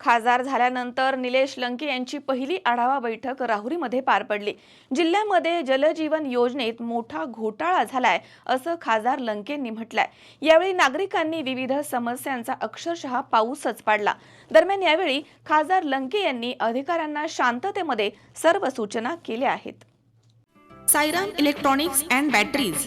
खासदार झाल्यानंतर निलेश लंके यांची पहिली आढावा बैठक राहुरीमध्ये पार पडली. जिल्ह्यामध्ये जलजीवन योजनेत मोठा घोटाळा झालाय असं खासदार लंकेंनी म्हटलंय. यावेळी नागरिकांनी विविध समस्यांचा अक्षरशः पाऊसच पाडला. दरम्यान यावेळी खासदार लंके यांनी अधिकाऱ्यांना शांततेमध्ये सर्व सूचना केल्या आहेत. Sairam electronics and batteries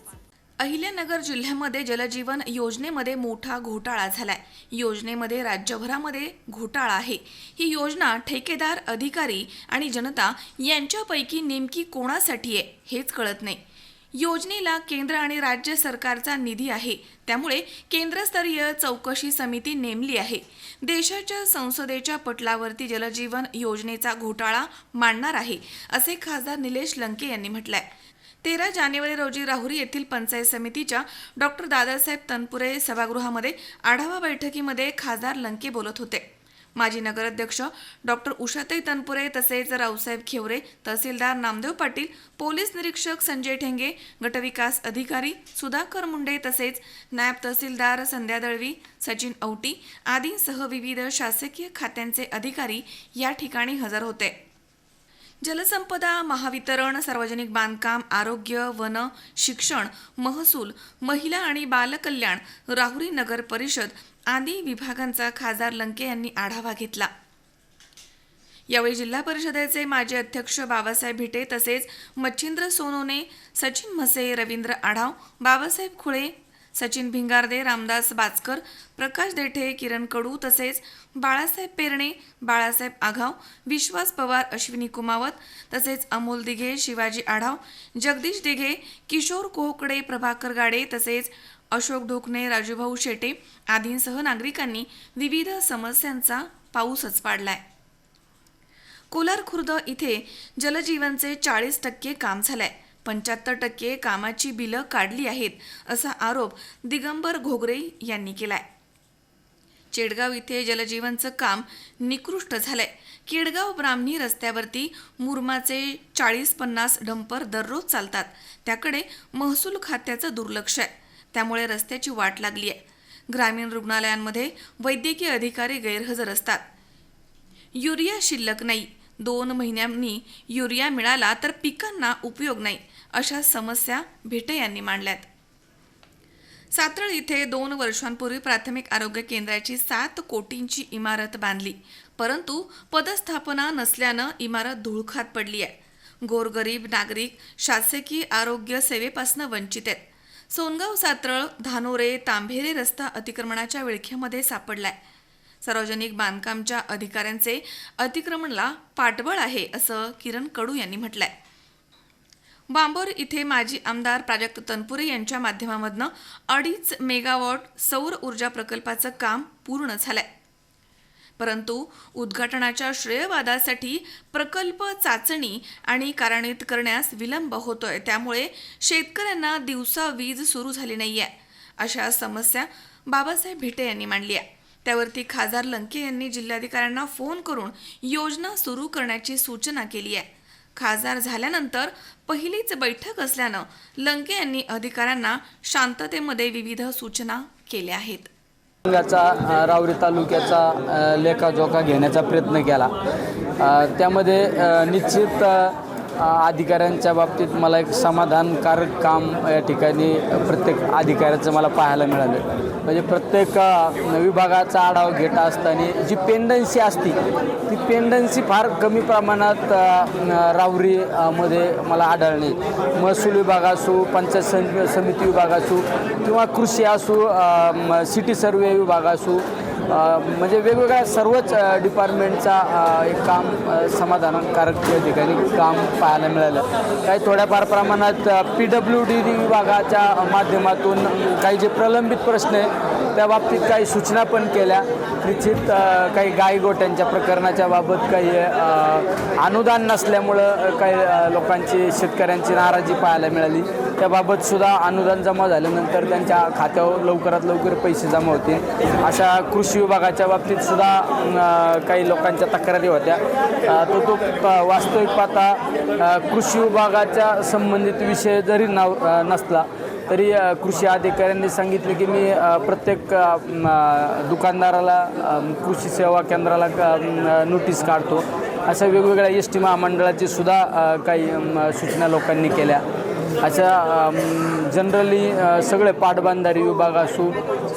Ahilyanagar जिल्ह्यामध्ये जलजीवन योजनेमध्ये मोठा घोटाळा झालाय. योजनेमध्ये राज्यभरामध्ये घोटाळा आहे. ही योजना ठेकेदार अधिकारी आणि जनता यांच्यापैकी नेमकी कोणासाठी आहे हेच कळत नाही. योजनेला केंद्र आणि राज्य सरकारचा निधी आहे. त्यामुळे केंद्रस्तरीय चौकशी समिती नेमली आहे. देशाच्या संसदेच्या पटलावरती जलजीवन योजनेचा घोटाळा मांडणार आहे असे खासदार निलेश लंके यांनी म्हटलंय. तेरा जानेवारी रोजी राहुरी येथील पंचायत समितीच्या डॉक्टर दादासाहेब तनपुरे सभागृहामध्ये आढावा बैठकीमध्ये खासदार लंके बोलत होते. माजी नगराध्यक्ष डॉक्टर उषाताई तनपुरे तसेच रावसाहेब खेवरे तहसीलदार नामदेव पाटील पोलीस निरीक्षक संजय ठेंगे गटविकास अधिकारी सुधाकर मुंडे तसेच नायब तहसीलदार संध्या दळवी सचिन औटी आदींसह विविध शासकीय खात्यांचे अधिकारी या ठिकाणी हजर होते. जलसंपदा महावितरण सार्वजनिक बांधकाम आरोग्य वन शिक्षण महसूल महिला आणि बालकल्याण राहुरी नगर परिषद आदी विभागांचा खासदार लंके यांनी आढावा घेतला. यावेळी जिल्हा परिषदेचे माजी अध्यक्ष बाबासाहेब भिटे तसेच मच्छिंद्र सोनोने सचिन म्हसे रवींद्र आढाव बाबासाहेब खुळे सचिन भिंगारदे रामदास बाचकर प्रकाश देठे किरण कडू तसेच बाळासाहेब पेरणे बाळासाहेब आघाव विश्वास पवार अश्विनी कुमावत तसेच अमोल दिघे शिवाजी आढाव जगदीश दिघे किशोर कोहकडे प्रभाकर गाडे तसेच अशोक ढोकणे राजूभाऊ शेटे आदींसह नागरिकांनी विविध समस्यांचा पाऊसच पाडलाय. कोलार खुर्द इथे जलजीवनचे चाळीस टक्के काम झालंय. पंच्याहत्तर टक्के कामाची बिलं काढली आहेत असा आरोप दिगंबर घोगरे यांनी केलाय. चेडगाव इथे जलजीवनचं काम निकृष्ट झालंय. केडगाव ब्राह्मणी रस्त्यावरती मुरमाचे चाळीस पन्नास डंपर दररोज चालतात. त्याकडे महसूल खात्याचं दुर्लक्ष आहे. त्यामुळे रस्त्याची वाट लागली आहे. ग्रामीण रुग्णालयांमध्ये वैद्यकीय अधिकारी गैरहजर असतात. युरिया शिल्लक नाही. दोन महिन्यांनी युरिया मिळाला तर पिकांना उपयोग नाही अशा समस्या भेटे यांनी मांडल्यात. सातळ इथे दोन वर्षांपूर्वी प्राथमिक आरोग्य केंद्राची सात कोटींची इमारत बांधली परंतु पदस्थापना नसल्यानं इमारत धुळखात पडली आहे. गोरगरीब नागरिक शासकीय आरोग्य सेवेपासून वंचित आहेत. सोनगाव सातळ धानोरे तांभेरे रस्ता अतिक्रमणाच्या विळख्यामध्ये सापडलाय. सार्वजनिक बांधकामच्या अधिकाऱ्यांचे अतिक्रमणला पाठबळ आहे असं किरण कडू यांनी म्हटलंय. बांबोर इथे माजी आमदार प्राजक्त तनपुरे यांच्या माध्यमामधनं अडीच मेगावॉट सौर ऊर्जा प्रकल्पाचं काम पूर्ण झालंय. परंतु उद्घाटनाच्या श्रेयवादासाठी प्रकल्प चाचणी आणि कार्यान्वित करण्यास विलंब होतोय. त्यामुळे शेतकऱ्यांना दिवसा वीज सुरू झाली नाहीये अशा समस्या बाबासाहेब भिटे यांनी मांडली आहे. त्यावरती खासदार लंके यांनी जिल्हाधिकाऱ्यांना फोन करून योजना सुरू करण्याची सूचना केली आहे. खासदार झाल्यानंतर पहिलीच बैठक असल्यानं लंके यांनी अधिकाऱ्यांना शांततेमध्ये विविध सूचना केल्या आहेत. याचा रावरी तालुक्याचा लेखाजोखा घेण्याचा प्रयत्न केला. त्यामध्ये निश्चित अधिकाऱ्यांच्या बाबतीत मला एक समाधानकारक काम या ठिकाणी प्रत्येक अधिकाऱ्याचं मला पाहायला मिळालं. म्हणजे प्रत्येक विभागाचा आढावा घेत असताना जी पेंडन्सी असती ती पेंडन्सी फार कमी प्रमाणात रावरीमध्ये रावरी मध्ये मला आढळणे महसूल विभाग असो पंचायत सम- समिती विभाग असो किंवा कृषी असो म- सिटी सर्वे विभाग असो म्हणजे वेगवेगळ्या सर्वच डिपार्टमेंटचा एक काम समाधानकारक या ठिकाणी काम पाहायला मिळालं. काही थोड्याफार प्रमाणात पी डब्ल्यू डी विभागाच्या माध्यमातून काही जे प्रलंबित प्रश्न आहे त्या बाबतीत काही सूचना पण केल्या. निश्चित काही गाई गोट्यांच्या प्रकरणाच्या बाबत काही अनुदान नसल्यामुळं काही लोकांची शेतकऱ्यांची नाराजी पाहायला मिळाली. त्याबाबत सुद्धा अनुदान जमा झाल्यानंतर त्यांच्या खात्यावर लवकरात लवकर पैसे जमा होतील. अशा कृषी विभागाच्या बाबतीत सुद्धा काही लोकांच्या तक्रारी होत्या. तो तो वास्तविक पाहता कृषी विभागाच्या संबंधित विषय जरी नाव नसला तरी कृषी अधिकाऱ्यांनी सांगितले की मी प्रत्येक दुकानदाराला कृषी सेवा केंद्राला क- नोटीस काढतो. अशा वेगवेगळ्या एस टी महामंडळाची सुद्धा काही सूचना लोकांनी केल्या. अशा जनरली सगळे पाटबंधारी विभाग असू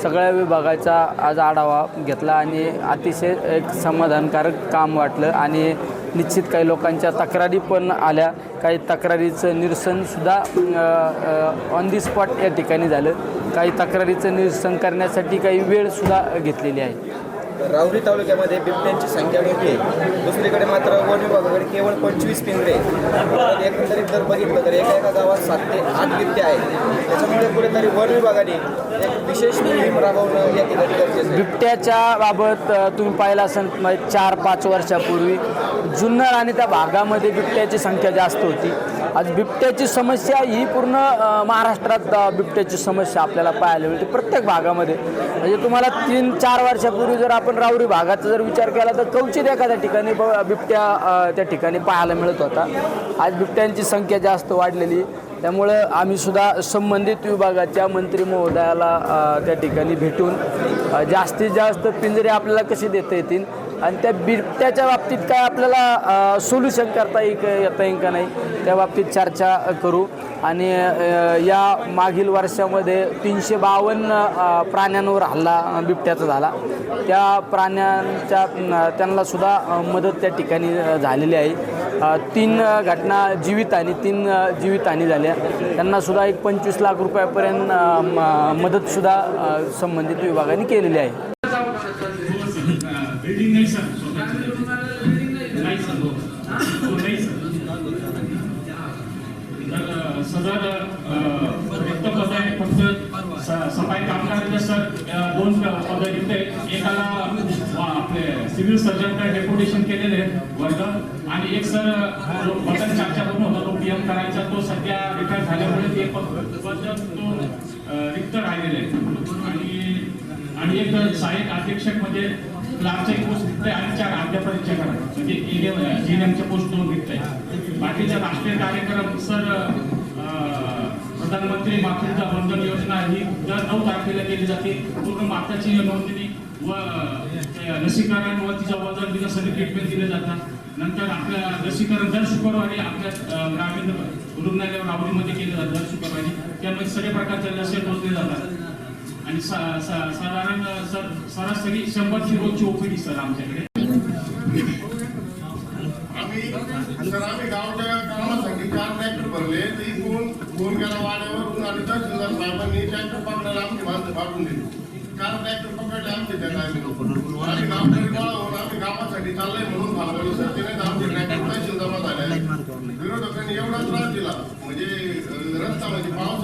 सगळ्या विभागाचा आज आढावा घेतला आणि अतिशय एक समाधानकारक काम वाटलं आणि निश्चित काही लोकांच्या तक्रारी पण आल्या. काही तक्रारीचं निरसनसुद्धा ऑन दी स्पॉट या ठिकाणी झालं. काही तक्रारीचं निरसन करण्यासाठी काही वेळसुद्धा घेतलेली आहे. राहुरी तालुक्यामध्ये बिबट्यांची संख्या मोठी आहे. दुसरीकडे मात्र वन विभागाकडे केवळ पंचवीस पिंजरे एकंदरीत जर बघितलं तर एका एका गावात सात ते आठ बिबट्या आहेत. त्याच्यामुळे कुठेतरी वन विभागाने एक विशेष मोहीम राबवणं या ठिकाणी गरजेचं बिबट्याच्या बाबत तुम्ही पाहिलं असेल म्हणजे चार पाच वर्षापूर्वी जुन्नर आणि त्या भागामध्ये बिबट्याची संख्या जास्त होती. आज बिबट्याची समस्या ही पूर्ण महाराष्ट्रात बिबट्याची समस्या आपल्याला पाहायला मिळते प्रत्येक भागामध्ये. म्हणजे तुम्हाला तीन चार वर्षापूर्वी जर आपण राऊरी भागाचा जर विचार केला तर कवचित एखाद्या ठिकाणी बिबट्या त्या ठिकाणी पाहायला मिळत होता. आज बिबट्यांची संख्या जास्त वाढलेली. त्यामुळं आम्ही सुद्धा संबंधित विभागाच्या मंत्री महोदयाला त्या ठिकाणी भेटून जास्तीत जास्त पिंजरे आपल्याला कसे देता येतील आणि त्या बिबट्याच्या बाबतीत काय आपल्याला सोल्युशन करता येईल येता येईल का नाही त्या बाबतीत चर्चा करू. आणि या मागील वर्षामध्ये तीनशे बावन्न प्राण्यांवर हल्ला बिबट्याचा झाला. त्या प्राण्यांच्या त्यांनासुद्धा मदत त्या ठिकाणी झालेली आहे. तीन घटना जीवितहानी तीन अ, जीवितहानी झाल्या. त्यांनासुद्धा एक पंचवीस लाख रुपयापर्यंत म- मदतसुद्धा संबंधित विभागाने केलेली आहे. बिल्डिंग नाही सर. नाही सर हो. हो, नाही सर. तर सदर रिक्त आहे फक्त. सफाई कामगारांचे सर दोन पद रिक्त एकाला आपले सिव्हिल सर्जनकडे डेप्युटेशन केलेले वर्ग. आणि एक सर जो बदल चर्चा करून होता तो पीएम करायचा तो सध्या रिटायर झाल्यामुळे ते पद तो रिक्त राहिलेले आणि आणि एक सहाय्यक अधीक्षक म्हणजे आमच्या एक पोस्ट रिक्त आहे आणि चार अध्यापनाच्या करा. म्हणजे एनएमच्या पोस्ट दोन रिक्त आहे बाकीचा राष्ट्रीय कार्यक्रम सर प्रधानमंत्री मातृत्व बंधन योजना ही दर नऊ तारखेला केली जाते. पूर्ण माताची नोंदणी व लसीकरण व तिचं वजन तिचं सगळे ट्रीटमेंट दिले जातात. नंतर आपल्या लसीकरण दर शुक्रवारी आपल्या ग्रामीण रुग्णालय आवडीमध्ये केलं जातं दर शुक्रवारी. त्यामध्ये सगळ्या प्रकारच्या लसी टोचले जातात. आणि साधारण सर सरासरी शंभरची रोजची ओपीडी सर आमच्याकडे. आम्ही सर आम्ही गावच्या कामासाठी चार ट्रॅक्टर भरले. ते इकडून फोन केला वाड्यावरून आणि तहसीलदार साहेबांनी ट्रॅक्टर पकडायला आमची माणसं पाठवून दिली. चार ट्रॅक्टर पकडले आमचे त्या टायमिंग आम्ही गावकरी गोळा होऊन आम्ही कामासाठी चाललंय म्हणून थांबवलं सर. ते नाही आमचे ट्रॅक्टर तहसील जमा झाले विरोधकांनी एवढा त्रास दिला. म्हणजे रस्ता म्हणजे पावसात